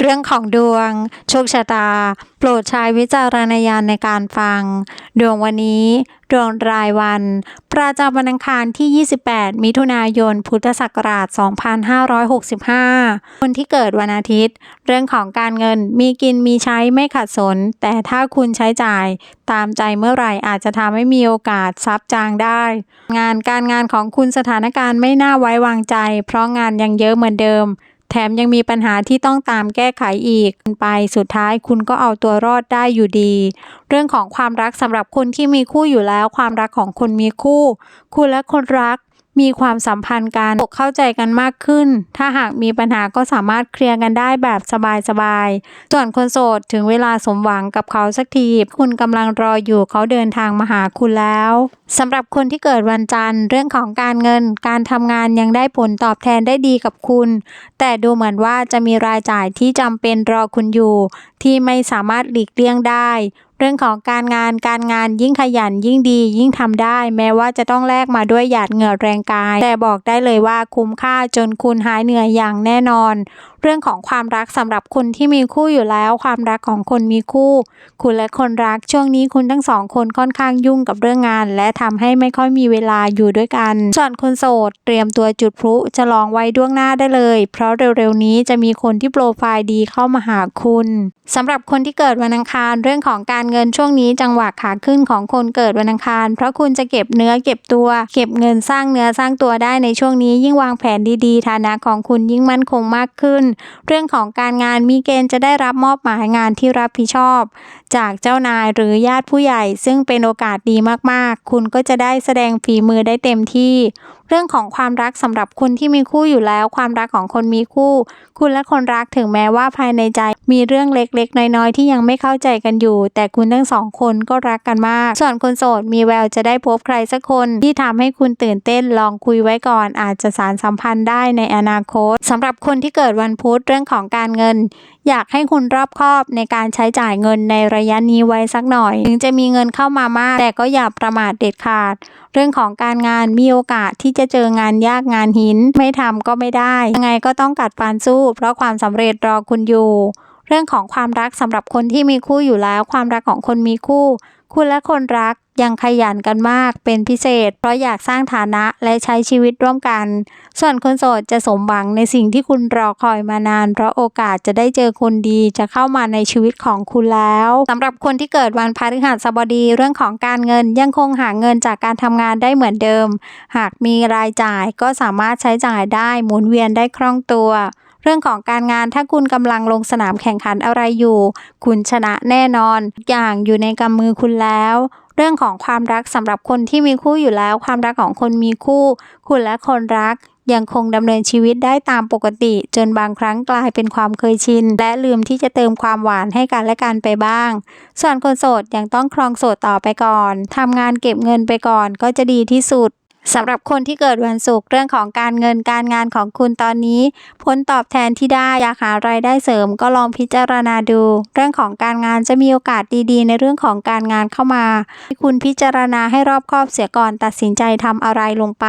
เรื่องของดวง โชคชะตา โปรดใช้วิจารณญาณในการฟัง ดวงวันนี้ ดวงรายวัน ประจำวันอังคารที่ 28 มิถุนายน พุทธศักราช 2565 คนที่เกิดวันอาทิตย์ เรื่องของการเงินมีกินมีใช้ไม่ขัดสน แต่ถ้าคุณใช้จ่ายตามใจเมื่อไหร่อาจจะทำให้มีโอกาสซับจางได้ งานการงานของคุณสถานการณ์ไม่น่าไว้วางใจ เพราะงานยังเยอะเหมือนเดิม แถมยังมีปัญหาที่ต้องตามแก้ไขอีกไปสุดท้ายคุณก็เอาตัวรอดได้อยู่ดี เรื่องของความรักสำหรับคนที่มีคู่อยู่แล้ว ความรักของคนมีคู่ คุณและคนรัก มีความสัมพันธ์กันอกเข้าใจกันมากขึ้น ถ้าหากมีปัญหาก็สามารถเคลียร์กันได้แบบสบายๆ ส่วนคนโสดถึงเวลาสมหวังกับเขาสักที คุณกำลังรออยู่เขาเดินทางมาหาคุณแล้วสำหรับคนที่เกิดวันจันทร์เรื่องของการเงิน การทำงานยังได้ผลตอบแทนได้ดีกับคุณ แต่ดูเหมือนว่าจะมีรายจ่ายที่จำเป็นรอคุณอยู่ ที่ไม่สามารถหลีกเลี่ยงได้ เรื่องของการงานการงานยิ่งขยันยิ่งดียิ่งทำได้ แม้ว่าจะต้องแลกมาด้วยหยาดเหงื่อแรงกาย แต่บอกได้เลยว่าคุ้มค่าจนคุณหายเหนื่อยอย่างแน่นอนเรื่องของความรักสำหรับคนที่มีคู่อยู่แล้ว ความรักของคนมีคู่ คุณและคนรักช่วงนี้คุณทั้งสองคนค่อนข้างยุ่งกับเรื่องงาน และทำให้ไม่ค่อยมีเวลาอยู่ด้วยกันส่วนคนโสด เตรียมตัวจุดพลุจะลองไว้ล่วงหน้าได้เลย เพราะเร็วๆนี้จะมีคนที่โปรไฟล์ดีเข้ามาหาคุณสำหรับคนที่เกิดวันอังคารเรื่องของการเงินช่วงนี้จังหวะขาขึ้นของคนเกิดวันอังคาร เพราะคุณจะเก็บเนื้อเก็บตัว เก็บเงินสร้างเนื้อสร้างตัวได้ในช่วงนี้ยิ่งวางแผนดีๆ ฐานะของคุณยิ่งมั่นคงมากขึ้นเรื่องของการงานมีเกณฑ์จะได้รับมอบหมายงานที่รับผิดชอบ จากเจ้านายหรือญาติผู้ใหญ่ ซึ่งเป็นโอกาสดีมากๆ คุณก็จะได้แสดงฝีมือได้เต็มที่ เรื่องของความรักสำหรับคุณที่มีคู่อยู่แล้ว ความรักของคนมีคู่ คุณและคนรักถึงแม้ว่าภายในใจ มีเรื่องเล็กๆ น้อยๆ ที่ยังไม่เข้าใจกันอยู่ แต่คุณทั้งสองคนก็รักกันมาก ส่วนคนโสดมีแววจะได้พบใครสักคนที่ทำให้คุณตื่นเต้นลองคุยไว้ก่อน อาจจะสารสัมพันธ์ได้ในอนาคตสำหรับคนที่เกิดวันพุธเรื่องของการเงิน อยากให้คุณรอบคอบในการใช้จ่ายเงินในระยะนี้ไว้สักหน่อย ถึงจะมีเงินเข้ามามาก แต่ก็อย่าประมาทเด็ดขาด เรื่องของการงานมีโอกาสที่จะเจองานยากงานหิน ไม่ทำก็ไม่ได้ ยังไงก็ต้องกัดฟันสู้ เพราะความสำเร็จรอคุณอยู่ เรื่องของความรักสำหรับคนที่มีคู่อยู่แล้ว ความรักของคนมีคู่ คุณและคนรักยังขยันกันมากเป็นพิเศษ เพราะอยากสร้างฐานะและใช้ชีวิตร่วมกัน ส่วนคนโสดจะสมหวังในสิ่งที่คุณรอคอยมานาน เพราะโอกาสจะได้เจอคนดีจะเข้ามาในชีวิตของคุณแล้วสำหรับคนที่เกิดวันพฤหัสบดีเรื่องของการเงินยังคงหาเงินจากการทำงานได้เหมือนเดิม หากมีรายจ่ายก็สามารถใช้จ่ายได้หมุนเวียนได้คล่องตัว เรื่องของการงานถ้าคุณกำลังลงสนามแข่งขันอะไรอยู่ คุณชนะแน่นอนทุกอย่างอยู่ในกำมือคุณแล้ว เรื่องของความรักสำหรับคนที่มีคู่อยู่แล้ว ความรักของคนมีคู่ คุณและคนรักยังคงดำเนินชีวิตได้ตามปกติ จนบางครั้งกลายเป็นความเคยชิน และลืมที่จะเติมความหวานให้กันและกันไปบ้าง ส่วนคนโสดยังต้องครองโสดต่อไปก่อนทำงานเก็บเงินไปก่อนก็จะดีที่สุด สำหรับคนที่เกิดวันศุกร์เรื่องของการเงินการงานของคุณตอนนี้ ผลตอบแทนที่ได้อยากหารายได้เสริมก็ลองพิจารณาดู เรื่องของการงานจะมีโอกาสดีๆ ในเรื่องของการงานเข้ามาให้คุณพิจารณาให้รอบคอบเสียก่อนตัดสินใจทำอะไรลงไป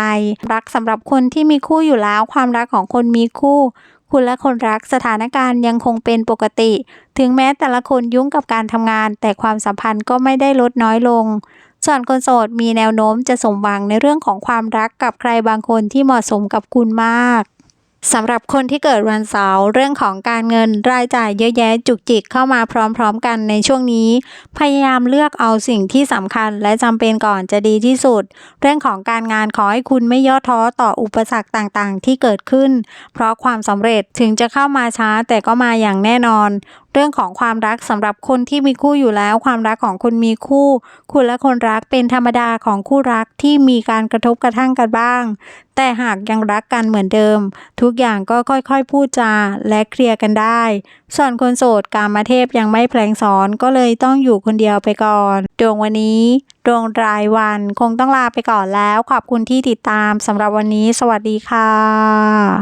รักสำหรับคนที่มีคู่อยู่แล้ว ความรักของคนมีคู่คุณและคนรักสถานการณ์ยังคงเป็นปกติ ถึงแม้แต่ละคนยุ่งกับการทำงาน แต่ความสัมพันธ์ก็ไม่ได้ลดน้อยลง ส่วนคนโสดมีแนวโน้มจะสมหวังในเรื่องของความรักกับใครบางคนที่เหมาะสมกับคุณมากสำหรับคนที่เกิดวันเสาร์เรื่องของการเงินรายจ่ายเยอะแยะจุกจิกเข้ามาพร้อมๆกันในช่วงนี้ พยายามเลือกเอาสิ่งที่สำคัญและจำเป็นก่อนจะดีที่สุด เรื่องของการงานขอให้คุณไม่ย่อท้อต่ออุปสรรคต่างๆ ที่เกิดขึ้น เพราะความสำเร็จถึงจะเข้ามาช้าแต่ก็มาอย่างแน่นอน เรื่องของความรักสำหรับคนที่มีคู่อยู่แล้ว ความรักของคนมีคู่ คุณและคนรักเป็นธรรมดาของคู่รักที่มีการกระทบกระทั่งกันบ้าง แต่หากยังรักกันเหมือนเดิม ทุกอย่างก็ค่อยๆ พูดจาและเคลียร์กันได้ ส่วนคนโสดกามาเทพยังไม่แผลงสอนก็เลยต้องอยู่คนเดียวไปก่อน ดวงวันนี้ ดวงรายวันคงต้องลาไปก่อนแล้ว ขอบคุณที่ติดตามสำหรับวันนี้ สวัสดีค่ะ